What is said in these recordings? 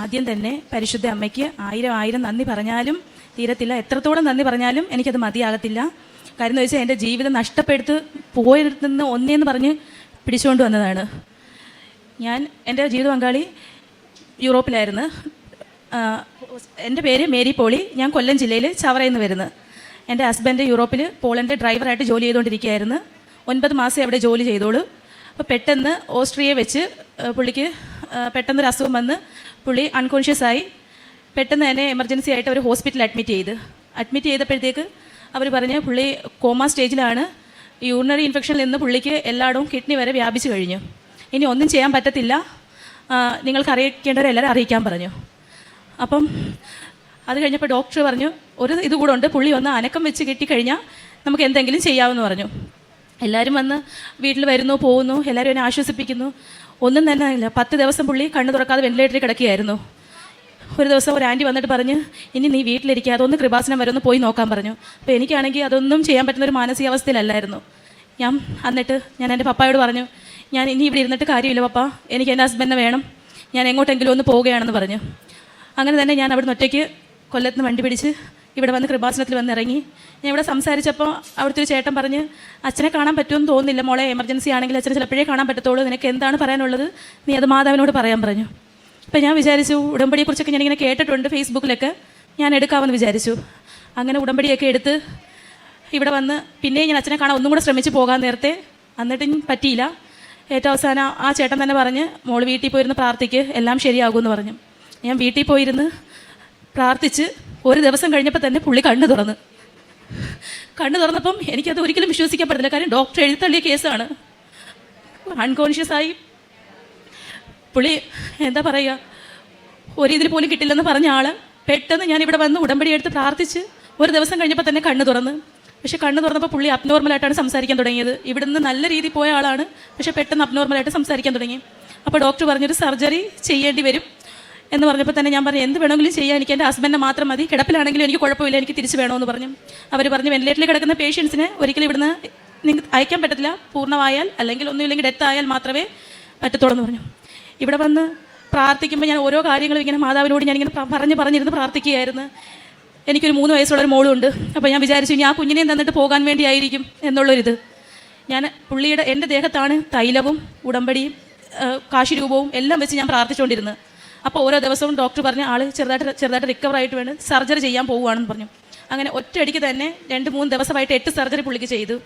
ആദ്യം തന്നെ പരിശുദ്ധ അമ്മയ്ക്ക് ആയിരം ആയിരം നന്ദി പറഞ്ഞാലും തീരത്തില്ല. എത്രത്തോളം നന്ദി പറഞ്ഞാലും എനിക്കത് മതിയാകത്തില്ല. കാര്യം എന്ന് വെച്ചാൽ എന്റെ ജീവിതം നഷ്ടപ്പെടുത്ത് പോയിരുന്ന് ഒന്നേന്ന് പറഞ്ഞ് പിടിച്ചുകൊണ്ട് വന്നതാണ്. ഞാൻ എന്റെ ജീവിത പങ്കാളി യൂറോപ്പിലായിരുന്നു. എന്റെ പേര് മേരി പോളി. ഞാൻ കൊല്ലം ജില്ലയിൽ ചവറയിൽ നിന്ന് വരുന്നത് എന്റെ ഹസ്ബൻഡ് യൂറോപ്പിൽ പോളണ്ട് ഡ്രൈവറായിട്ട് ജോലി ചെയ്തുകൊണ്ടിരിക്കുകയായിരുന്നു ഒൻപത് മാസം അവിടെ ജോലി ചെയ്തോളൂ. അപ്പോൾ പെട്ടെന്ന് ഓസ്ട്രിയയെ വെച്ച് പുള്ളിക്ക് പെട്ടെന്ന് പെട്ടെന്നൊരു അസുഖം വന്ന് പുള്ളി അൺകോൺഷ്യസ് ആയി. പെട്ടെന്ന് തന്നെ എമർജൻസി ആയിട്ട് അവർ ഹോസ്പിറ്റലിൽ അഡ്മിറ്റ് ചെയ്ത്. അഡ്മിറ്റ് ചെയ്തപ്പോഴത്തേക്ക് അവർ പറഞ്ഞ് പുള്ളി കോമ സ്റ്റേജിലാണ് യൂറിനറി ഇൻഫെക്ഷനിൽ നിന്ന് പുള്ളിക്ക് എല്ലായിടവും കിഡ്നി വരെ വ്യാപിച്ചു കഴിഞ്ഞു. ഇനി ഒന്നും ചെയ്യാൻ പറ്റത്തില്ല. നിങ്ങൾക്ക് അറിയിക്കേണ്ടവരെല്ലാവരും അറിയിക്കാൻ പറഞ്ഞു. അപ്പം അത് കഴിഞ്ഞപ്പോൾ ഡോക്ടർ പറഞ്ഞു ഒരു ഇതുകൂടെ ഉണ്ട്. പുള്ളി ഒന്ന് അനക്കം വെച്ച് കിട്ടിക്കഴിഞ്ഞാൽ നമുക്ക് എന്തെങ്കിലും ചെയ്യാമെന്ന് പറഞ്ഞു. എല്ലാവരും വന്ന് വീട്ടിൽ വരുന്നു പോകുന്നു എല്ലാവരും എന്നെ ആശ്വസിപ്പിക്കുന്നു. ഒന്നും തന്നെ ഇല്ല പത്ത് ദിവസം പുള്ളി കണ്ണു തുറക്കാതെ വെന്റിലേറ്ററിൽ കിടക്കുകയായിരുന്നു. ഒരു ദിവസം ഒരു ആന്റി വന്നിട്ട് പറഞ്ഞ് ഇനി നീ വീട്ടിലിരിക്കുക അതൊന്ന് കൃപാസനം വരെ ഒന്ന് പോയി നോക്കാൻ പറഞ്ഞു. അപ്പോൾ എനിക്കാണെങ്കിൽ അതൊന്നും ചെയ്യാൻ പറ്റുന്ന ഒരു മാനസികാവസ്ഥയിലല്ലായിരുന്നു. ഞാൻ എന്നിട്ട് ഞാൻ എന്റെ പപ്പായോട് പറഞ്ഞു ഞാൻ ഇനി ഇവിടെ ഇരുന്നിട്ട് കാര്യമില്ല പപ്പ. എനിക്ക് എന്റെ ഹസ്ബൻഡിനെ വേണം. ഞാൻ എങ്ങോട്ടെങ്കിലും ഒന്ന് പോവുകയാണെന്ന് പറഞ്ഞു. അങ്ങനെ തന്നെ ഞാൻ അവിടുന്ന് ഒറ്റയ്ക്ക് കൊല്ലത്ത് നിന്ന് വണ്ടി പിടിച്ച് ഇവിടെ വന്ന് കൃപാസനത്തിൽ വന്ന് ഇറങ്ങി. ഞാൻ ഇവിടെ സംസാരിച്ചപ്പോൾ അവിടുത്തെ ഒരു ചേട്ടൻ പറഞ്ഞ് അച്ഛനെ കാണാൻ പറ്റുമെന്ന് തോന്നുന്നില്ല മോളെ എമർജൻസി ആണെങ്കിൽ അച്ഛനെ ചിലപ്പോഴേ കാണാൻ പറ്റത്തുള്ളൂ. നിനക്ക് എന്താണ് പറയാനുള്ളത്? നീ അത് മാതാവിനോട് പറയാൻ പറഞ്ഞു. അപ്പോൾ ഞാൻ വിചാരിച്ചു ഉടമ്പടിയെക്കുറിച്ചൊക്കെ ഞാനിങ്ങനെ കേട്ടിട്ടുണ്ട് ഫേസ്ബുക്കിലൊക്കെ ഞാൻ എടുക്കാമെന്ന് വിചാരിച്ചു. അങ്ങനെ ഉടമ്പടിയൊക്കെ എടുത്ത് ഇവിടെ വന്ന് പിന്നെയും ഞാൻ അച്ഛനെ കാണാൻ ഒന്നും കൂടെ ശ്രമിച്ച് പോകാൻ നേരത്തെ എന്നിട്ടും പറ്റിയില്ല. ഏറ്റവും അവസാനം ആ ചേട്ടൻ തന്നെ പറഞ്ഞ് മോൾ വീട്ടിൽ പോയിരുന്ന് പ്രാർത്ഥിക്ക് എല്ലാം ശരിയാകുമെന്ന് പറഞ്ഞു. ഞാൻ വീട്ടിൽ പോയിരുന്ന് പ്രാർത്ഥിച്ച് ഒരു ദിവസം കഴിഞ്ഞപ്പോൾ തന്നെ പുള്ളി കണ്ണ് തുറന്ന്. കണ്ണ് തുറന്നപ്പം എനിക്കത് ഒരിക്കലും വിശ്വസിക്കാൻ പറ്റില്ല കാര്യം ഡോക്ടർ എഴുത്തള്ളിയ കേസാണ്. അൺകോൺഷ്യസ് ആയി. പുള്ളി എന്താ പറയുക ഒരു ഇതിൽ പോലും കിട്ടില്ലെന്ന് പറഞ്ഞ ആൾ പെട്ടെന്ന് ഞാൻ ഇവിടെ വന്ന് ഉടമ്പടി എടുത്ത് പ്രാർത്ഥിച്ച് ഒരു ദിവസം കഴിഞ്ഞപ്പോൾ തന്നെ കണ്ണ് തുറന്ന്. പക്ഷെ കണ്ണ് തുറന്നപ്പോൾ പുള്ളി അബ്നോർമലായിട്ടാണ് സംസാരിക്കാൻ തുടങ്ങിയത്. ഇവിടുന്ന് നല്ല രീതിയിൽ പോയ ആളാണ്. പക്ഷെ പെട്ടെന്ന് അബ്നോർമലായിട്ട് സംസാരിക്കാൻ തുടങ്ങി. അപ്പോൾ ഡോക്ടർ പറഞ്ഞൊരു സർജറി ചെയ്യേണ്ടി വരും. എന്ന് പറഞ്ഞപ്പോൾ തന്നെ ഞാൻ പറഞ്ഞു എന്ത് വേണമെങ്കിലും ചെയ്യാൻ എനിക്ക് എന്റെ ഹസ്ബൻഡിനെ മാത്രം മതി. കിടപ്പിലാണെങ്കിലും എനിക്ക് കുഴപ്പമില്ല. എനിക്ക് തിരിച്ചു വേണമെന്ന് പറഞ്ഞു. അവർ പറഞ്ഞു വെന്റിലേറ്ററിൽ കിടക്കുന്ന പേഷ്യൻസിനെ ഒരിക്കലും ഇവിടുന്ന് നിങ്ങൾക്ക് അയക്കാൻ പറ്റത്തില്ല. പൂർണമായാൽ അല്ലെങ്കിൽ ഒന്നുമില്ലെങ്കിൽ ഡെത്ത് ആയാൽ മാത്രമേ പറ്റത്തുള്ളൂ എന്ന് പറഞ്ഞു. ഇവിടെ വന്ന് പ്രാർത്ഥിക്കുമ്പോൾ ഞാൻ ഓരോ കാര്യങ്ങളും ഇങ്ങനെ മാതാവിനോട് ഞാനിങ്ങനെ പറഞ്ഞ് പറഞ്ഞിരുന്ന് പ്രാർത്ഥിക്കുകയായിരുന്നു. എനിക്കൊരു മൂന്ന് വയസ്സുള്ള ഒരു മോളുണ്ട്. അപ്പോൾ ഞാൻ വിചാരിച്ചു ഇനി ആ കുഞ്ഞിനെയും തന്നിട്ട് പോകാൻ വേണ്ടിയായിരിക്കും എന്നുള്ളൊരിത്. ഞാൻ പുള്ളിയുടെ എന്റെ ദേഹത്താണ് തൈലവും ഉടമ്പടിയും കാശിരൂപവും എല്ലാം വെച്ച് ഞാൻ പ്രാർത്ഥിച്ചുകൊണ്ടിരുന്നത് അപ്പോൾ ഓരോ ദിവസവും ഡോക്ടർ പറഞ്ഞ് ആൾ ചെറുതായിട്ട് ചെറുതായിട്ട് റിക്കവർ ആയിട്ട് വേണം സർജറി ചെയ്യാൻ പോവുകയാണെന്ന് പറഞ്ഞു. അങ്ങനെ ഒറ്റയടിക്ക് തന്നെ രണ്ട് മൂന്ന് ദിവസമായിട്ട് എട്ട് സർജറി പുള്ളിക്ക് ചെയ്തു.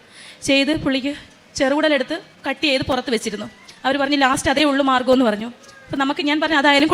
ചെയ്ത് പുള്ളിക്ക് ചെറുകുടലെടുത്ത് കട്ട് ചെയ്ത് പുറത്ത് വെച്ചിരുന്നു. അവർ പറഞ്ഞു ലാസ്റ്റ് അതേ ഉള്ളു മാർഗമെന്ന് പറഞ്ഞു. അപ്പോൾ നമുക്ക് ഞാൻ പറഞ്ഞു അതായാലും